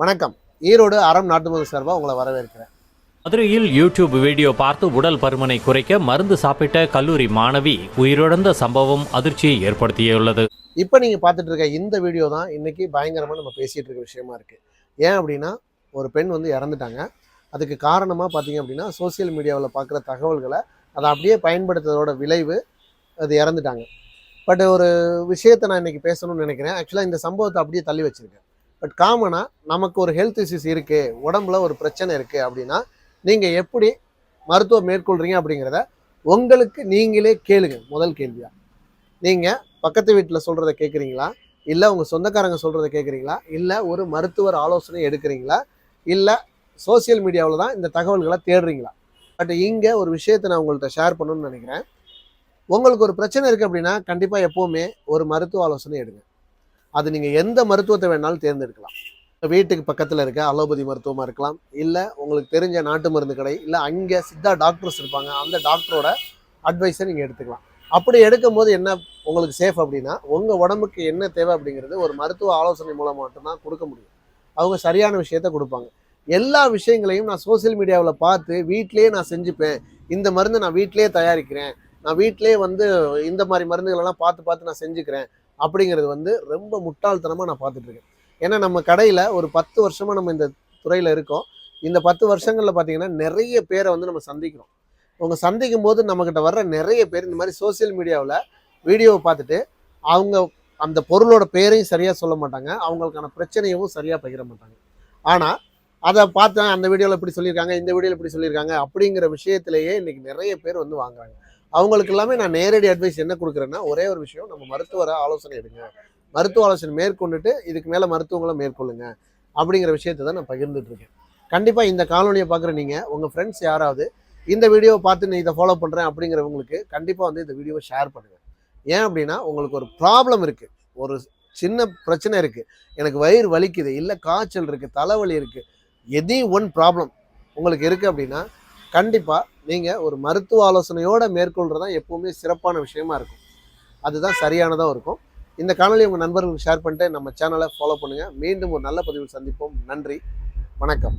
வணக்கம். ஈரோடு அறம் நாட்டு மருந்து சார்பாக உங்களை வரவேற்கிறேன். மதுரையில் யூடியூப் வீடியோ பார்த்து உடல் பருமனை குறைக்க மருந்து சாப்பிட்ட கல்லூரி மாணவி உயிரிழந்த சம்பவம் அதிர்ச்சியை ஏற்படுத்தியுள்ளது. இப்போ நீங்கள் பார்த்துட்டு இருக்க இந்த வீடியோ தான் இன்னைக்கு பயங்கரமாக நம்ம பேசிகிட்டு இருக்க விஷயமா இருக்குது ஏன் அப்படின்னா ஒரு பெண் வந்து இறந்துட்டாங்க. அதுக்கு காரணமாக பார்த்தீங்க அப்படின்னா சோஷியல் மீடியாவில் பார்க்குற தகவல்களை அதை அப்படியே பயன்படுத்துறதோட விளைவு அது இறந்துட்டாங்க. பட் ஒரு விஷயத்தை நான் இன்னைக்கு பேசணும்னு நினைக்கிறேன். ஆக்சுவலாக இந்த சம்பவத்தை அப்படியே தள்ளி வச்சிருக்கேன். பட் காமனாக நமக்கு ஒரு ஹெல்த் இஷ்யூஸ் இருக்குது உடம்புல ஒரு பிரச்சனை இருக்குது அப்படின்னா நீங்கள் எப்படி மருத்துவம் மேற்கொள்கிறீங்க அப்படிங்கிறத உங்களுக்கு நீங்களே கேளுங்க. முதல் கேள்வியாக நீங்கள் பக்கத்து வீட்டில் சொல்கிறத கேட்குறீங்களா இல்லை உங்கள் சொந்தக்காரங்க சொல்கிறத கேட்குறீங்களா இல்லை ஒரு மருத்துவர் ஆலோசனை எடுக்கிறீங்களா? இல்லை சோஷியல் மீடியாவில் தான் இந்த தகவல்களை தேடுறீங்களா? பட் இங்கே ஒரு விஷயத்தை நான் உங்கள்கிட்ட ஷேர் பண்ணணும்னு நினைக்கிறேன். உங்களுக்கு ஒரு பிரச்சனை இருக்குது அப்படின்னா கண்டிப்பாக எப்போவுமே ஒரு மருத்துவ ஆலோசனை எடுங்க. அது நீங்கள் எந்த மருத்துவத்தை வேணாலும் தேர்ந்தெடுக்கலாம். வீட்டுக்கு பக்கத்தில் இருக்க அலோபதி மருத்துவமாக இருக்கலாம். இல்லை உங்களுக்கு தெரிஞ்ச நாட்டு மருந்து கடை இல்லை அங்கே சித்தா டாக்டர்ஸ் இருப்பாங்க அந்த டாக்டரோட அட்வைஸை நீங்கள் எடுத்துக்கலாம். அப்படி எடுக்கும்போது என்ன உங்களுக்கு சேஃப் அப்படின்னா உங்கள் உடம்புக்கு என்ன தேவை அப்படிங்கிறது ஒரு மருத்துவ ஆலோசனை மூலம் மட்டும்தான் கொடுக்க முடியும். அவங்க சரியான விஷயத்த கொடுப்பாங்க. எல்லா விஷயங்களையும் நான் சோஷியல் மீடியாவில் பார்த்து வீட்டிலேயே நான் செஞ்சுப்பேன். இந்த மருந்து நான் வீட்டிலேயே தயாரிக்கிறேன். நான் வீட்டிலேயே வந்து இந்த மாதிரி மருந்துகளெல்லாம் பார்த்து பார்த்து நான் செஞ்சுக்கிறேன். அப்படிங்கிறது வந்து ரொம்ப முட்டாள்தனமாக நான் பார்த்துட்ருக்கேன். ஏன்னா நம்ம கடையில் ஒரு பத்து வருஷமாக நம்ம இந்த துறையில் இருக்கோம். இந்த பத்து வருஷங்களில் பார்த்தீங்கன்னா நிறைய பேரை வந்து நம்ம சந்திக்கிறோம். அவங்க சந்திக்கும் போது நம்மக்கிட்ட வர்ற நிறைய பேர் இந்த மாதிரி சோஷியல் மீடியாவில் வீடியோவை பார்த்துட்டு அவங்க அந்த பொருளோட பேரையும் சரியாக சொல்ல மாட்டாங்க. அவங்களுக்கான பிரச்சனையும் சரியாக பகிர மாட்டாங்க. ஆனால் அதை பார்த்தேன் அந்த வீடியோவில் இப்படி சொல்லியிருக்காங்க இந்த வீடியோவில் இப்படி சொல்லியிருக்காங்க அப்படிங்கிற விஷயத்திலேயே இன்றைக்கி நிறைய பேர் வந்து வாங்குறாங்க. அவங்களுக்கு எல்லாமே நான் நேரடி அட்வைஸ் என்ன கொடுக்குறேன்னா ஒரே ஒரு விஷயம் நம்ம மருத்துவரை ஆலோசனை எடுங்க. மருத்துவ ஆலோசனை மேற்கொண்டுட்டு இதுக்கு மேலே மருத்துவங்களை மேற்கொள்ளுங்க அப்படிங்கிற விஷயத்தை தான் நான் பகிர்ந்துட்டு இருக்கேன். கண்டிப்பாக இந்த காலோனியை பார்க்குற நீங்கள் உங்கள் ஃப்ரெண்ட்ஸ் யாராவது இந்த வீடியோவை பார்த்து நீ இதை ஃபாலோ பண்ணுறேன் அப்படிங்கிறவங்களுக்கு கண்டிப்பாக வந்து இந்த வீடியோவை ஷேர் பண்ணுங்கள் ஏன் அப்படின்னா உங்களுக்கு ஒரு ப்ராப்ளம் இருக்குது ஒரு சின்ன பிரச்சனை இருக்குது எனக்கு வயிறு வலிக்குது இல்லை காய்ச்சல் இருக்குது தலைவலி இருக்குது எனி ஒன் ப்ராப்ளம் உங்களுக்கு இருக்குது அப்படின்னா கண்டிப்பாக நீங்கள் ஒரு மருத்துவ ஆலோசனையோடு மேற்கொள்கிறது தான் எப்போவுமே சிறப்பான விஷயமா இருக்கும். அதுதான் சரியானதாக இருக்கும். இந்த காணொலி உங்கள் நண்பர்களுக்கு ஷேர் பண்ணிட்டு நம்ம சேனலை ஃபாலோ பண்ணுங்கள் மீண்டும் ஒரு நல்ல பதிவில் சந்திப்போம். நன்றி. வணக்கம்.